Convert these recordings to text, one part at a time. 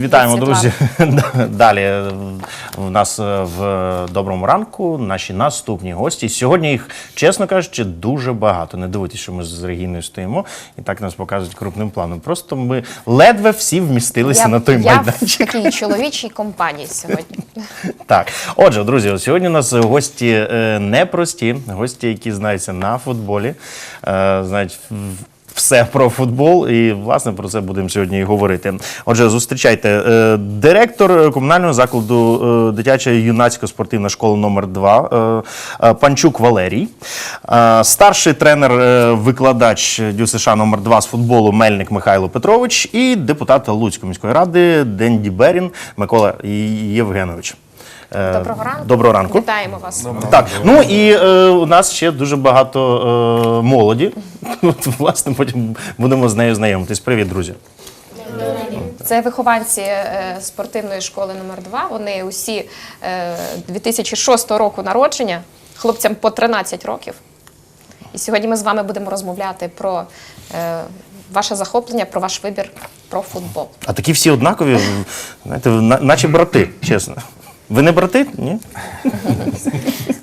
Вітаємо, друзі. Далі в нас е, в доброму ранку наші наступні гості. Сьогодні їх, чесно кажучи, дуже багато. Не дивуйтесь, що ми з Регіною стоїмо і так нас показують крупним планом. Просто ми ледве всі вмістилися Я, на той я в майданчик. такій чоловічій компанії сьогодні. Так, отже, друзі, сьогодні у нас гості е, непрості, гості, які знаються на футболі, е, знають в- все про футбол, і власне про це будемо сьогодні і говорити. Отже, зустрічайте е, директор комунального закладу е, дитяча юнацька спортивна школа номер 2 е, Панчук Валерій, старший тренер, е, викладач ДЮСШ номер 2 з футболу Мельник Михайло Петрович і депутат Луцької міської ради Денді Берін Микола Євгенович. Е, Доброго ранку. Доброго ранку. Вітаємо вас. Так, ну і е, у нас ще дуже багато е, молоді. От, власне, потім будемо з нею знайомитись. Привіт, друзі. Це вихованці е, спортивної школи номер 2 Вони усі е, 2006 року народження, хлопцям по 13 років. І сьогодні ми з вами будемо розмовляти про е, ваше захоплення, про ваш вибір про футбол. А такі всі однакові, знаєте, на- наче брати, чесно. Ви не брати? Ні?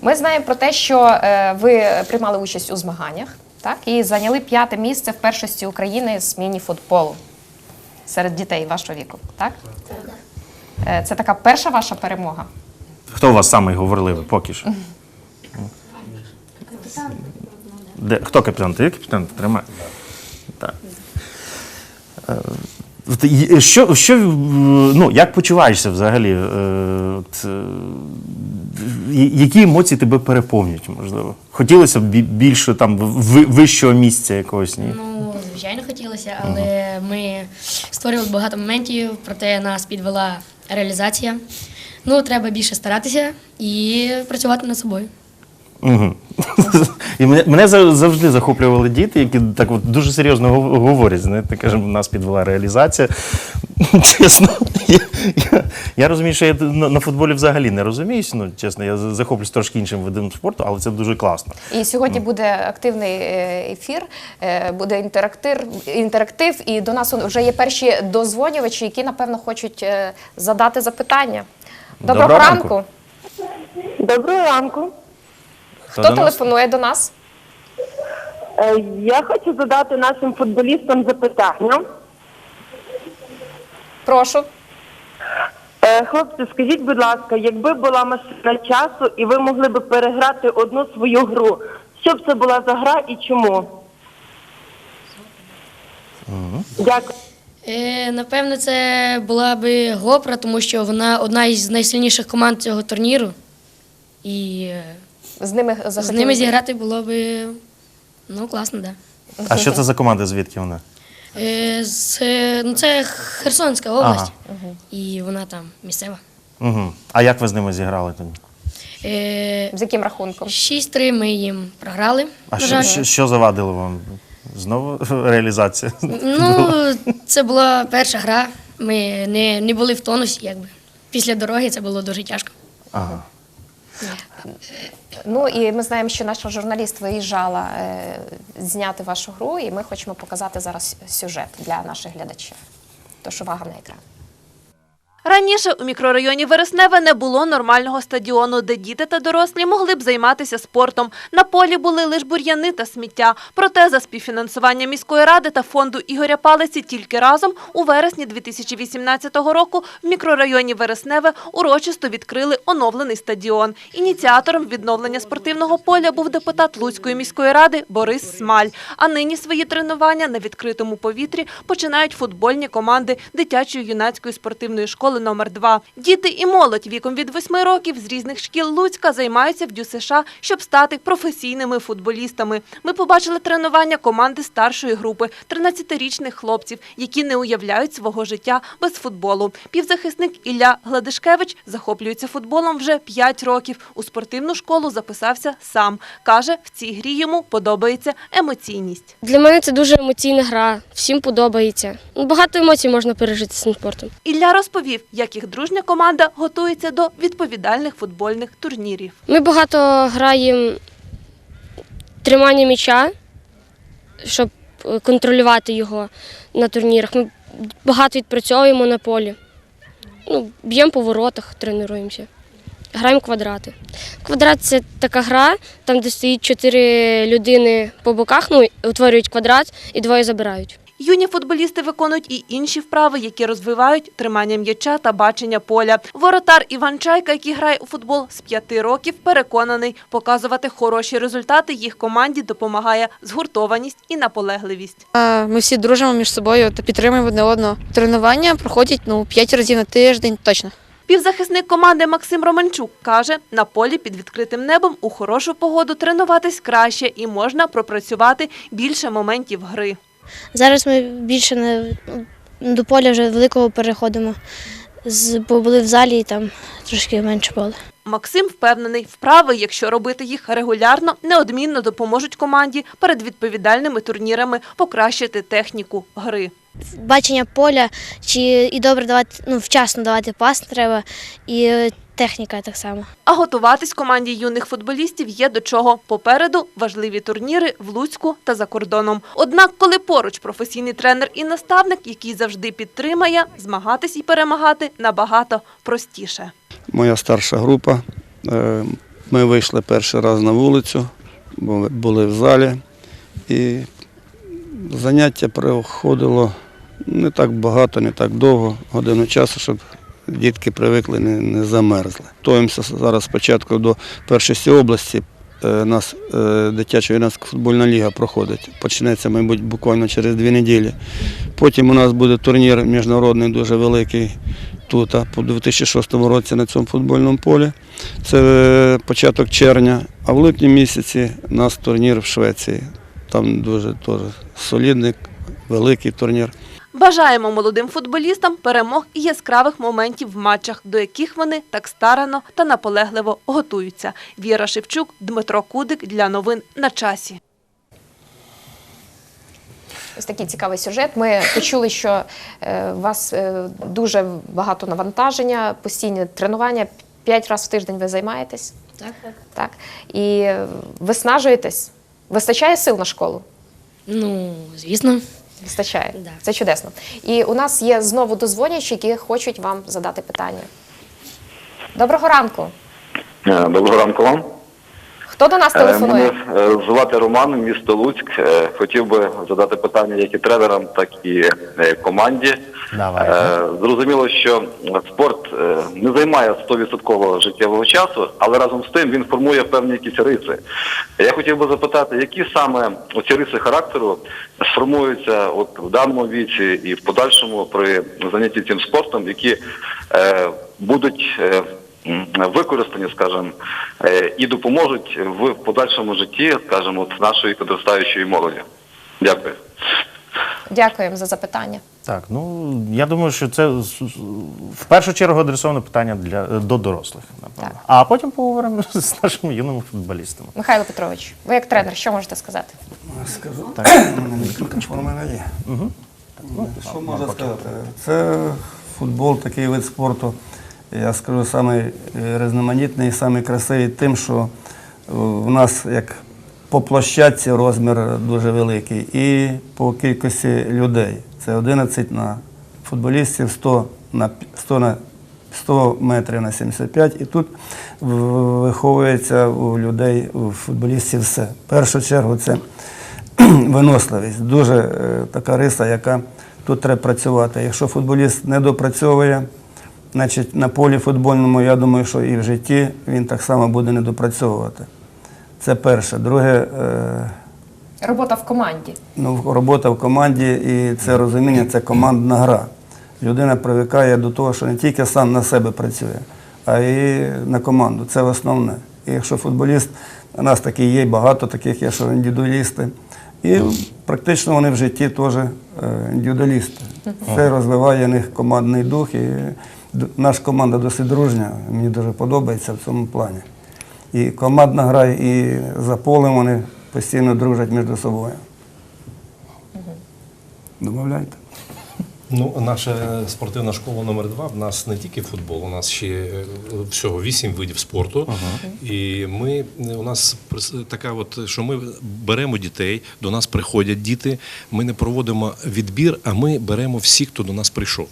Ми знаємо про те, що е, ви приймали участь у змаганнях, так і зайняли п'яте місце в першості України з міні-футболу серед дітей вашого віку. Так? Е, Це така перша ваша перемога. Хто у вас самий говорливий поки що? Де, хто капітан? Ти капітан? Тримай. Так. Що, що, е, ну, як почуваєшся взагалі? Е, От, е, які емоції тебе переповнюють, можливо? Хотілося б бі- більше там ви- вищого місця якогось, ні? Ну, звичайно, хотілося, але ми створювали багато моментів, проте нас підвела реалізація. Ну, треба більше старатися і працювати над собою. Угу. І мене, мене за- завжди захоплювали діти, які так от дуже серйозно гов- говорять. Знаєте, кажемо, нас підвела реалізація. Чесно, я, я, я розумію, що я на, на футболі взагалі не розуміюсь. Ну, чесно, я за- захоплююсь трошки іншим видом спорту, але це дуже класно. І сьогодні буде активний е, ефір, е, буде інтерактив, інтерактив, і до нас вже є перші дозвонювачі, які напевно хочуть е, задати запитання. Доброго, Доброго ранку. ранку. Доброго ранку. Хто до нас? телефонує до нас? Е, Я хочу задати нашим футболістам запитання. Прошу. Е, Хлопці, скажіть, будь ласка, якби була машина часу і ви могли б переграти одну свою гру, що б це була за гра і чому? Дякую. Е, напевно, це була би Гопра, тому що вона одна із найсильніших команд цього турніру. І е, З ними з ними зіграти було би ну, класно, так. Да. А що це за команда? Звідки вона? Е, з, е, ну, це Херсонська область, і вона там місцева. Угу. А як ви з ними зіграли тоді? Е, З яким рахунком? 6-3 ми їм програли. А на що, жаль. що, що завадило вам? Знову реалізація? Ну, це була перша гра. Ми не, не були в тонусі, якби. Після дороги це було дуже тяжко. Ага. Ну і ми знаємо, що наша журналіст виїжджала е, зняти вашу гру, і ми хочемо показати зараз сюжет для наших глядачів. Тож увага на екран. Раніше у мікрорайоні Вересневе не було нормального стадіону, де діти та дорослі могли б займатися спортом. На полі були лише бур'яни та сміття. Проте за співфінансування міської ради та фонду Ігоря Палиці тільки разом у вересні 2018 року в мікрорайоні Вересневе урочисто відкрили оновлений стадіон. Ініціатором відновлення спортивного поля був депутат Луцької міської ради Борис Смаль. А нині свої тренування на відкритому повітрі починають футбольні команди дитячої юнацької спортивної школи номер 2 Діти і молодь віком від 8 років з різних шкіл Луцька займаються в ДЮСШ, щоб стати професійними футболістами. Ми побачили тренування команди старшої групи 13-річних хлопців, які не уявляють свого життя без футболу. Півзахисник Ілля Гладишкевич захоплюється футболом вже 5 років. У спортивну школу записався сам. Каже, в цій грі йому подобається емоційність. Для мене це дуже емоційна гра, всім подобається. Багато емоцій можна пережити з цим спортом. Ілля розповів, як їх дружня команда готується до відповідальних футбольних турнірів. Ми багато граємо тримання м'яча, щоб е, контролювати його на турнірах. Ми багато відпрацьовуємо на полі. Ну, б'ємо по воротах, тренуємося. Граємо квадрати. Квадрат це така гра, там, де стоїть чотири людини по боках, ну, утворюють квадрат і двоє забирають. Юні футболісти виконують і інші вправи, які розвивають тримання м'яча та бачення поля. Воротар Іван Чайка, який грає у футбол з п'яти років, переконаний, показувати хороші результати їх команді допомагає згуртованість і наполегливість. Ми всі дружимо між собою та підтримуємо одне одного. Тренування проходять ну, 5 разів на тиждень точно. Півзахисник команди Максим Романчук каже, на полі під відкритим небом у хорошу погоду тренуватись краще і можна пропрацювати більше моментів гри. Зараз ми більше не до поля вже великого переходимо. Бо були в залі і там трошки менше поля. Максим впевнений, вправи, якщо робити їх регулярно, неодмінно допоможуть команді перед відповідальними турнірами покращити техніку гри. Бачення поля, чи і добре давати, ну, вчасно давати пас треба, і техніка так само. А готуватись команді юних футболістів є до чого. Попереду важливі турніри в Луцьку та за кордоном. Однак, коли поруч професійний тренер і наставник, який завжди підтримає, змагатись і перемагати набагато простіше. Моя старша група. Е, Ми вийшли перший раз на вулицю, бо були в залі. І заняття проходило не так багато, не так довго, годину часу, щоб дітки привикли, не, не замерзли. Готуємося зараз спочатку до першості області. Е, нас е, дитяча юнацька футбольна ліга проходить. Почнеться, мабуть, буквально через дві неділі. Потім у нас буде турнір міжнародний дуже великий тут, по 2006 році на цьому футбольному полі. Це е, початок червня. А в липні місяці у нас турнір в Швеції. Там дуже теж солідний, великий турнір. Бажаємо молодим футболістам перемог і яскравих моментів в матчах, до яких вони так старано та наполегливо готуються. Віра Шевчук, Дмитро Кудик для новин на часі. Ось такий цікавий сюжет. Ми почули, що е, у вас е, дуже багато навантаження, постійні тренування. П'ять разів в тиждень ви займаєтесь. Так, так. Так? І виснажуєтесь. Вистачає сил на школу? Ну, звісно. Вистачає. Да. Це чудесно. І у нас є знову дозвонячі, які хочуть вам задати питання. Доброго ранку. Е, Доброго ранку вам. Хто до нас Е, телефонує? Мене е, звати Роман, місто Луцьк. Е, Хотів би задати питання як і тренерам, так і команді. Давайте. Е, Зрозуміло, що спорт не займає 100% життєвого часу, але разом з тим він формує певні якісь риси. Я хотів би запитати, які саме оці риси характеру сформуються от в даному віці і в подальшому при занятті цим спортом, які будуть використані, скажімо, е, і допоможуть в подальшому житті, скажімо, от нашої підростаючої молоді. Дякую. Дякуємо за запитання. Так, ну я думаю, що це в першу чергу адресоване питання для до дорослих, напевно. Так. А потім поговоримо з нашими юними футболістами. Михайло Петрович, ви як тренер, що можете сказати? Скажу, мікрофон у мене є. Що можна сказати? Це футбол, такий вид спорту. Я скажу, самий е, різноманітний, самий тим, що е, в нас як по площадці розмір дуже великий і по кількості людей. Це 11 на футболістів, 100 на, 100 на 100 метрів на 75. І тут виховується у людей, у футболістів все. В першу чергу це виносливість. Дуже е, така риса, яка тут треба працювати. Якщо футболіст не допрацьовує, значить на полі футбольному, я думаю, що і в житті він так само буде недопрацьовувати. Це перше. Друге, е, Робота в команді. ну, робота в команді і це розуміння, це командна гра. Людина привикає до того, що не тільки сам на себе працює, а й на команду. Це основне. І якщо футболіст, у нас такі є, багато таких є, що індивідуалісти. І практично вони в житті теж е, індивідуалісти. Це розвиває в них командний дух. І наша команда досить дружня, мені дуже подобається в цьому плані. І командна гра, і за полем вони постійно дружать між собою. Домовляйте. Ну, наша спортивна школа номер 2 в нас не тільки футбол, у нас ще е, всього вісім видів спорту. І ми у нас така, от що ми беремо дітей, до нас приходять діти. Ми не проводимо відбір, а ми беремо всіх, хто до нас прийшов.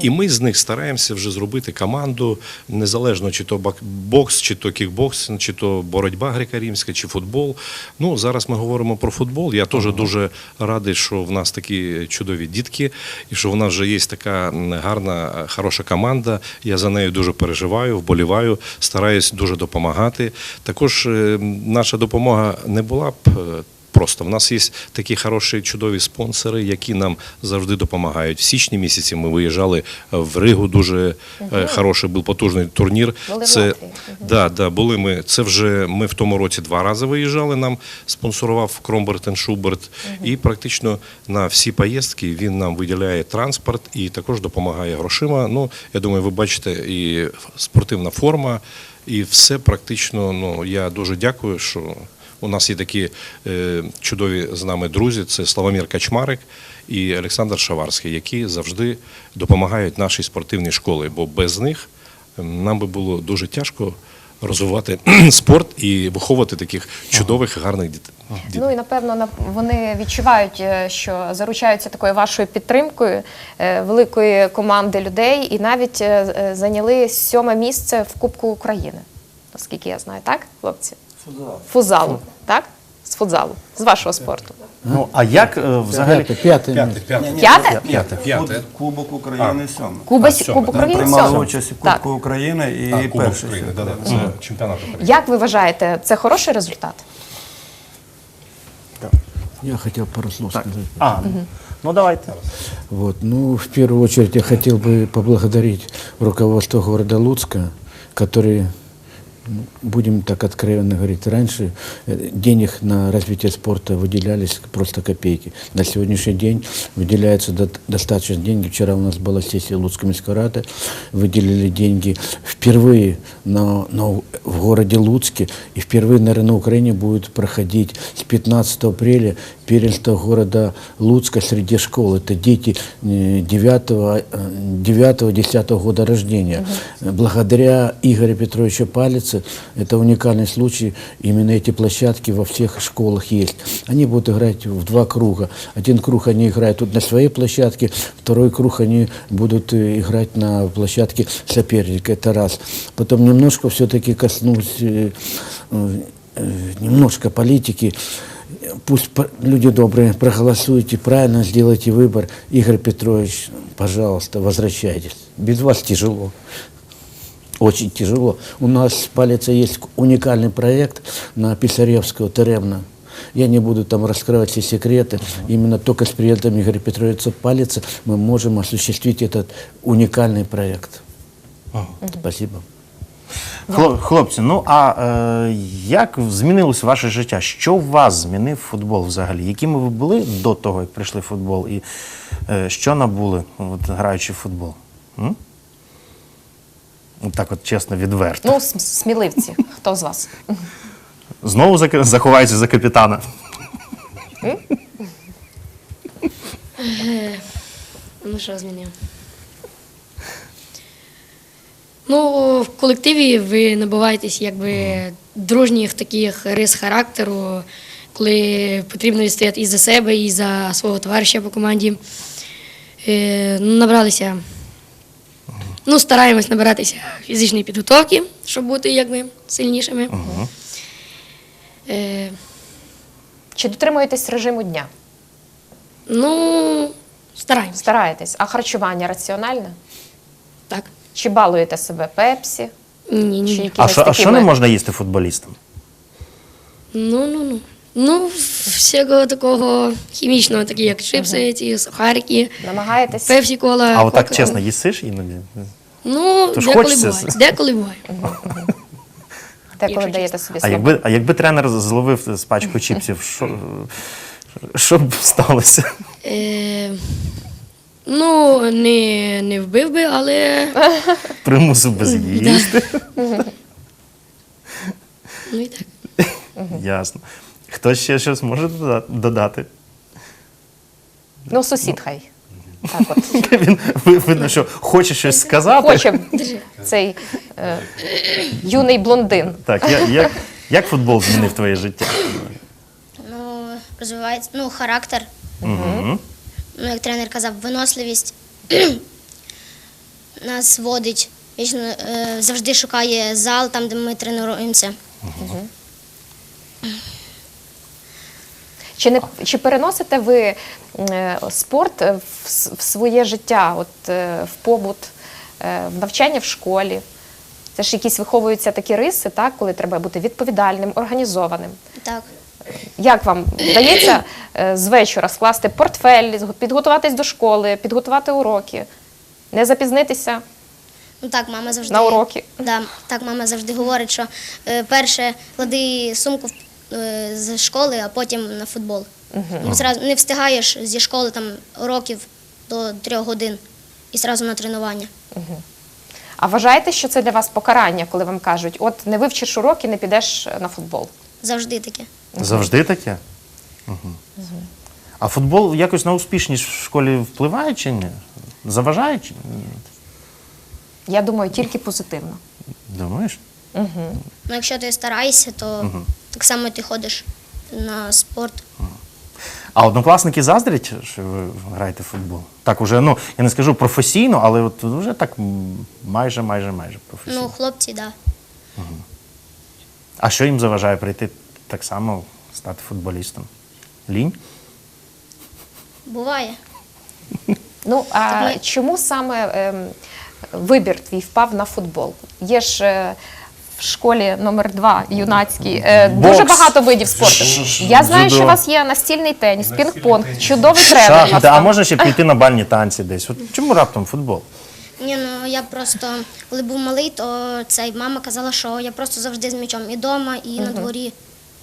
І ми з них стараємося вже зробити команду, незалежно чи то бокс, чи то кікбокс, чи то боротьба греко-римська, чи футбол. Ну зараз ми говоримо про футбол. Я теж дуже радий, що в нас такі чудові дітки, і що в нас вже є така гарна, хороша команда. Я за нею дуже переживаю, вболіваю, стараюсь дуже допомагати. Також е, наша допомога не була б. Просто в нас є такі хороші чудові спонсори, які нам завжди допомагають. В січні місяці ми виїжджали в Ригу. Дуже е, хороший був потужний турнір. Були Це Латвії. Да, да, були ми. Це вже ми в тому році два рази виїжджали. Нам спонсорував Кромберт Шуберт. І практично на всі поїздки він нам виділяє транспорт і також допомагає грошима. Ну, я думаю, ви бачите, і спортивна форма, і все практично. Ну, я дуже дякую, що у нас є такі е, чудові з нами друзі. Це Славомір Качмарик і Олександр Шаварський, які завжди допомагають нашій спортивній школі, бо без них нам би було дуже тяжко розвивати спорт і виховувати таких чудових, гарних дітей. Ну і напевно нап- вони відчувають, е, що заручаються такою вашою підтримкою е, великої команди людей, і навіть зайняли сьоме місце в Кубку України. Наскільки я знаю, так, хлопці? Фузалу, так? З футзалу, з вашого спорту. Ну а як е, взагалі Пятый. П'яте, п'яте. П'яте? П'яте. П'яте. Кубок України сьомий. Куба, А, сьоме, Кубок да. України Приймали сьоме. участь у Так. Кубку України і А, Кубок перший. України, да, світовий. да, це чемпіонат України. Як ви вважаєте, це хороший результат? Я хотел пару слов сказать. а, ну давайте. Вот. Ну, в первую очередь я хотел бы поблагодарить руководство города Луцка, которые, ну, будем так откровенно говорить, раньше э, денег на развитие спорта выделялись просто копейки. На сегодняшний день выделяются до- достаточно деньги. Вчера у нас была сессия Луцкой Рады, выделили деньги впервые на, на- в городе Луцке, и впервые, наверное, на Украине будет проходить с 15 апреля первенство города Луцка среди школ. Это дети 9-10 года рождения. Благодаря Игорю Петровичу Палице, это уникальный случай, именно эти площадки во всех школах есть. Они будут играть в два круга. Один круг они играют тут на своей площадке, второй круг они будут э, играть на площадке соперника. Это раз. Потом немножко все-таки коснусь э, э, э, немножко политики. Пусть люди добрые проголосуйте, правильно сделайте выбор. Игорь Петрович, пожалуйста, возвращайтесь. Без вас тяжело. Очень тяжело. У нас в Палице есть уникальный проект на Писаревского, Теремна. Я не буду там раскрывать все секреты. Именно только с приездом Игоря Петровича Палица мы можем осуществить этот уникальный проект. Спасибо. Хло- Хлопці, ну а е, як змінилось ваше життя? Що в вас змінив футбол взагалі? Якими ви були до того, як прийшли в футбол? І е, що набули, от, граючи в футбол? М? От так от чесно, відверто. Ну, см- сміливці, хто з вас? Знову зак- заховається за капітана. Ну, що змінив? Ну, в колективі ви набуваєтесь якби дружніх таких рис характеру, коли потрібно відстояти і за себе, і за свого товариша по команді. Е, ну, набралися. Ну, стараємось набиратися фізичної підготовки, щоб бути якби сильнішими. Е, Чи дотримуєтесь режиму дня? ну, стараємось. Стараєтесь, а харчування раціональне? Так. Чи балуєте себе пепсі? Ні, ні. Чи ні. якимись А що, а що не можна їсти футболістам? Ну, ну, ну. Ну, всякого такого хімічного, такі як чипси, ці сухарики, Намагаєтесь? пепсі кола. А отак кока. чесно, їсиш іноді? Ну, То ж деколи хочеться. буває. Деколи буває. Деколи якщо даєте собі А слово. якби, а якби тренер зловив з пачку чіпсів, що, що б сталося? Е, ну, не, не вбив би, але Примусив би з'їсти. ну і так. Ясно. Хтось ще щось може дода- додати? Ну, сусід хай. Так от. Він видно, що хоче щось сказати. Хоче цей е, юний блондин. Так, я, як, як футбол змінив твоє життя? Ну, розвивається ну, характер, Угу. Ну, як тренер казав, виносливість нас водить. Вічно е, завжди шукає зал, там, де ми тренуємося. Чи не чи переносите ви е, спорт в, в своє життя, от е, в побут, в навчання в школі? Це ж якісь виховуються такі риси, так, коли треба бути відповідальним, організованим. Так. Як вам вдається е, з вечора скласти портфель, підготуватись до школи, підготувати уроки, не запізнитися Ну так, мама завжди на уроки? Да, так, мама завжди говорить, що е, перше клади сумку е, з школи, а потім на футбол. Ну, зразу не встигаєш зі школи там уроків до трьох годин і зразу на тренування. А вважаєте, що це для вас покарання, коли вам кажуть, от не вивчиш уроки, не підеш на футбол? Завжди таке. Завжди таке? Угу. А футбол якось на успішність в школі впливає чи ні? Заважає чи ні? Я думаю, тільки позитивно. Думаєш? Ну, якщо ти стараєшся, то так само ти ходиш на спорт. А однокласники заздрять, що ви граєте в футбол? Так, уже, ну, я не скажу професійно, але от вже так м, майже, майже, майже професійно. Ну, хлопці, так. Да. А що їм заважає прийти так само стати футболістом? Лінь? Буває. Ну а чому саме ем, вибір твій впав на футбол? Є ж е, в школі номер 2 юнацькій е, дуже Бокс. багато видів спорту. Я знаю, дзюдо. що у вас є настільний теніс, пінг-понг, чудовий тренер. у Шахи, а можна ще піти на бальні танці десь. От чому раптом футбол? Ні, ну я просто, коли був малий, то цей мама казала, що я просто завжди з м'ячом і вдома, і на дворі.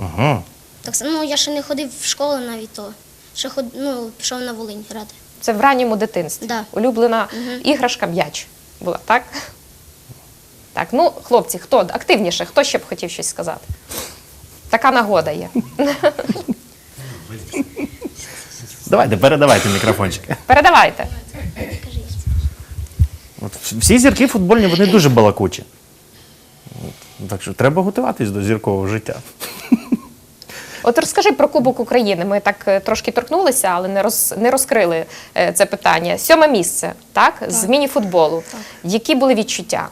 Угу. Так само, ну я ще не ходив в школу навіть то. Ще ход, ну, пішов на Волинь грати. Це в ранньому дитинстві. Да. Улюблена іграшка м'яч була, так? Так, ну, хлопці, хто активніше, хто ще б хотів щось сказати? Така нагода є. Давайте, передавайте мікрофончики. Передавайте. От всі зірки футбольні, вони дуже балакучі. От, Так що треба готуватись до зіркового життя. От розкажи про Кубок України. Ми так е, трошки торкнулися, але не роз не розкрили е, це питання. Сьоме місце, так? З міні-футболу. Які були відчуття?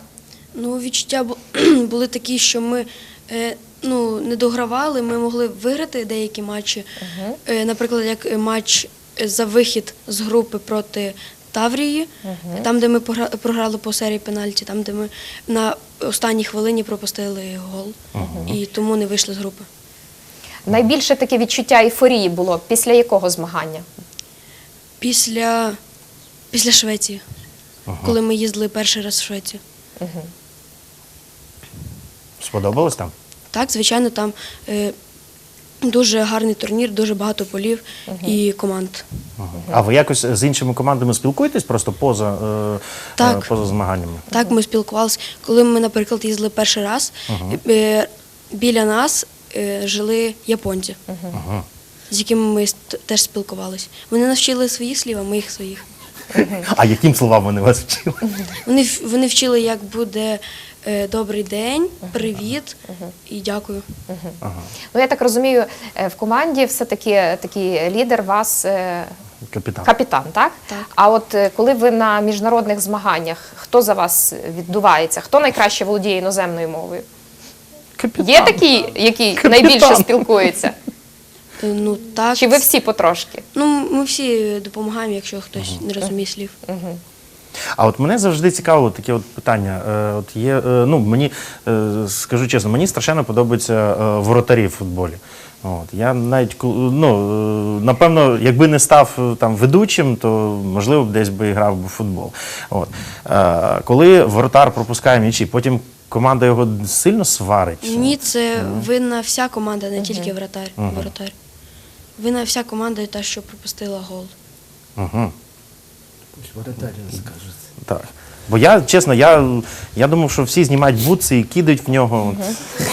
Ну, відчуття були такі, що ми е, ну, не догравали, ми могли виграти деякі матчі. Е, наприклад, як матч за вихід з групи проти Таврії, там, де ми програли по серії пенальті, там, де ми на останній хвилині пропустили гол, і тому не вийшли з групи. Найбільше таке відчуття ейфорії було після якого змагання? Після, після Швеції, коли ми їздили перший раз в Швецію. Сподобалось там? Так, звичайно, там е, дуже гарний турнір, дуже багато полів і команд. А ви якось з іншими командами спілкуєтесь просто поза, е, Так. е, поза змаганнями? Так, ми спілкувалися. Коли ми, наприклад, їздили перший раз, е, біля нас жили японці, з якими ми теж спілкувалися. Вони навчили своїх слів, а ми їх своїх. А яким словам вони вас вчили? Вони, вони вчили, як буде е, добрий день, привіт і дякую. Ну, я так розумію, е, в команді все-таки такий лідер вас е, Капітан. капітан, так? Так. А от е, коли ви на міжнародних змаганнях, хто за вас віддувається? Хто найкраще володіє іноземною мовою? Капітан. Є такі, які Капітан. найбільше спілкуються? Е, Ну, так. Чи ви всі потрошки? Ну, ми всі допомагаємо, якщо хтось не розуміє слів. А от мене завжди цікавило таке от питання. Е, От є, е, ну мені е, скажу чесно, мені страшенно подобаються е, воротарі в футболі. От я навіть ну напевно, якби не став там ведучим, то можливо б десь би і грав би в футбол. От е, коли воротар пропускає м'ячі, потім команда його сильно сварить. Ні, це винна вся команда, не тільки вратар. воротар. Винна вся команда, та, що пропустила гол. Угу. Пусть вратарь скажет. Так. Бо я, чесно, я, я думав, що всі знімають бутси і кидають в нього.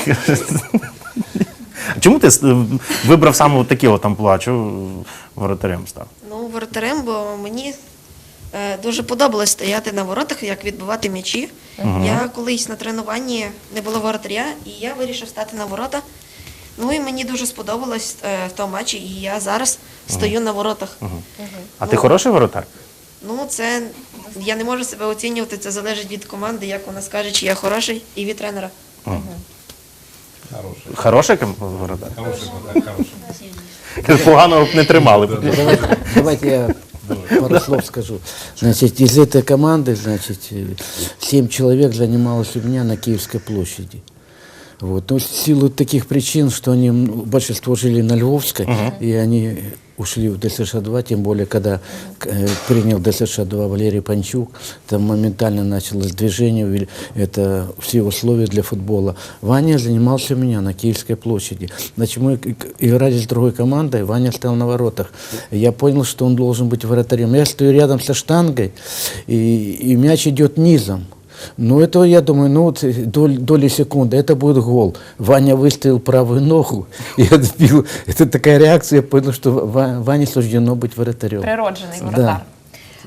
Чому ти е, вибрав саме от амплуа? Чого воротарем став? Ну, воротарем, бо мені Дуже подобалось стояти на воротах, як відбивати м'ячі. Мгм. Я колись на тренуванні не було воротаря, і я вирішив стати на ворота. Ну і мені дуже сподобалось е, в тому матчі, і я зараз стою на воротах. А ти хороший воротар? Ну, це я не можу себе оцінювати, це залежить від команди, як вона скаже, чи я хороший, і від тренера. Хороший ком- воротар? Поганого б не тримали. давайте я пару слов скажу. Значит, из этой команды, значит, э, семь человек занималось у меня на Киевской площади. Вот. Но в силу таких причин, что они, м, большинство жили на Львовской, Мгм. и они ушли в ДСШ-2, тем более, когда э, принял ДСШ-2 Валерий Панчук, там моментально началось движение, ввели- это все условия для футбола. Ваня занимался у меня на Киевской площади. Значит, мы к- к- играли с другой командой, Ваня стоял на воротах. Я понял, что он должен быть вратарем. Я стою рядом со штангой, и, и мяч идет низом. Ну, это, я думаю, ну, вот э, доль- доли секунды, это будет гол. Ваня выставил правую ногу и отбил. Это такая реакция, я понял, что Ва- Ване суждено быть вратарем. Природжений Да. воротар.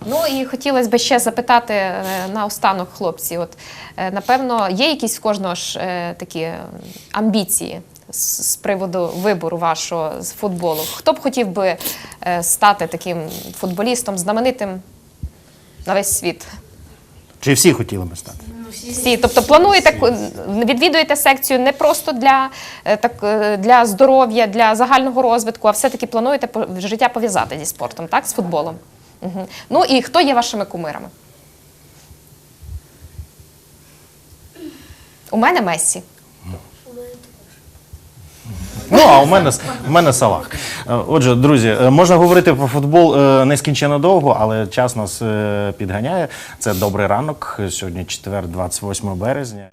Ну і хотілося б ще запитати е, наостанок, хлопці. От е, напевно, є якісь в кожного ж е, такі е, амбіції з, з приводу вибору вашого з футболу. Хто б хотів би е, стати таким футболістом, знаменитим на весь світ? Чи всі хотіли би стати? Всі, тобто плануєте відвідуєте секцію не просто для, е, так, е, для здоров'я, для загального розвитку, а все-таки плануєте життя пов'язати зі спортом, так, з футболом. Угу. Ну і хто є вашими кумирами? У мене Мессі. Ну, а у мене, в мене Салах. Е, Отже, друзі, е, можна говорити про футбол е, нескінченно довго, але час нас підганяє. Це добрий ранок. Сьогодні четвер, 28 березня.